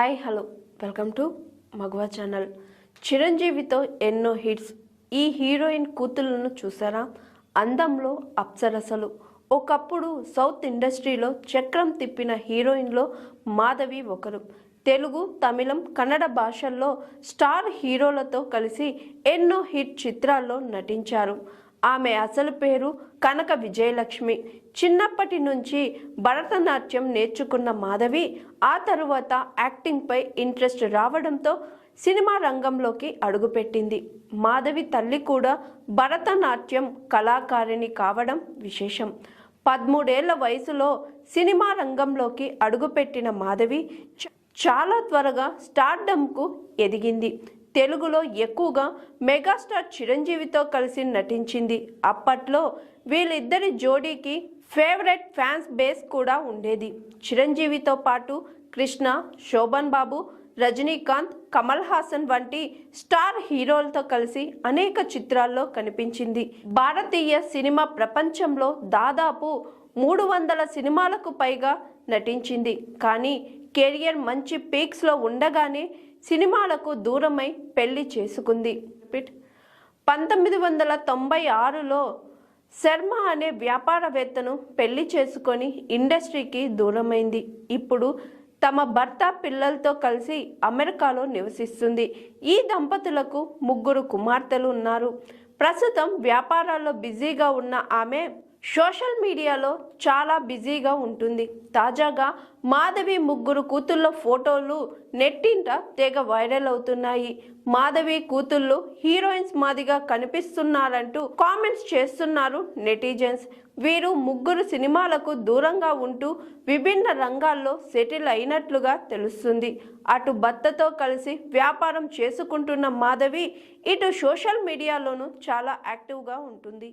Hi hello welcome to Magava channel చిరంజీవితో ఎన్నో hits ఈ heroine కూతుళ్ళను చూసారా? అందంలో అప్సరసలు. ఒకప్పుడు సౌత్ ఇండస్ట్రీలో చక్రం తిప్పిన హీరోయిన్లో మాధవి ఒకరు. తెలుగు తమిళం కన్నడ భాషల్లో స్టార్ హీరోలతో కలిసి ఎన్నో హిట్ చిత్రాల్లో నటించారు. ఆమె అసలు పేరు కనక విజయలక్ష్మి. చిన్నప్పటి నుంచి భరతనాట్యం నేర్చుకున్న మాధవి ఆ తరువాత యాక్టింగ్పై ఇంట్రెస్ట్ రావడంతో సినిమా రంగంలోకి అడుగుపెట్టింది. మాధవి తల్లి కూడా భరతనాట్యం కళాకారిణి కావడం విశేషం. పదమూడేళ్ళ వయసులో సినిమా రంగంలోకి అడుగుపెట్టిన మాధవి చ- చాలా త్వరగా స్టార్డమ్కు ఎదిగింది. తెలుగులో ఎక్కువగా మెగాస్టార్ చిరంజీవితో కలిసి నటించింది. అప్పట్లో వీళ్ళిద్దరి జోడీకి ఫేవరెట్ ఫ్యాన్స్ బేస్ కూడా ఉండేది. చిరంజీవితో పాటు కృష్ణ శోభన్ బాబు రజనీకాంత్ కమల్ హాసన్ వంటి స్టార్ హీరోలతో కలిసి అనేక చిత్రాల్లో కనిపించింది. భారతీయ సినిమా ప్రపంచంలో దాదాపు మూడు వందల సినిమాలకు పైగా నటించింది. కానీ కెరియర్ మంచి పీక్స్లో ఉండగానే సినిమాలకు దూరమై పెళ్ళి చేసుకుంది. పిట్ పంతొమ్మిది వందల తొంభై ఆరులో శర్మ అనే వ్యాపారవేత్తను పెళ్ళి చేసుకొని ఇండస్ట్రీకి దూరమైంది. ఇప్పుడు తమ భర్త పిల్లలతో కలిసి అమెరికాలో నివసిస్తుంది. ఈ దంపతులకు ముగ్గురు కుమార్తెలు ఉన్నారు. ప్రస్తుతం వ్యాపారాల్లో బిజీగా ఉన్న ఆమె సోషల్ మీడియాలో చాలా బిజీగా ఉంటుంది. తాజాగా మాధవి ముగ్గురు కూతుళ్ళ ఫోటోలు నెట్టింట తెగ వైరల్ అవుతున్నాయి. మాధవి కూతుళ్ళు హీరోయిన్స్ మాదిగా కనిపిస్తున్నారంటూ కామెంట్స్ చేస్తున్నారు నెటిజన్స్. వీరు ముగ్గురు సినిమాలకు దూరంగా ఉంటూ విభిన్న రంగాల్లో సెటిల్ అయినట్లుగా తెలుస్తుంది. అటు భర్తతో కలిసి వ్యాపారం చేసుకుంటున్న మాధవి ఇటు సోషల్ మీడియాలోనూ చాలా యాక్టివ్గా ఉంటుంది.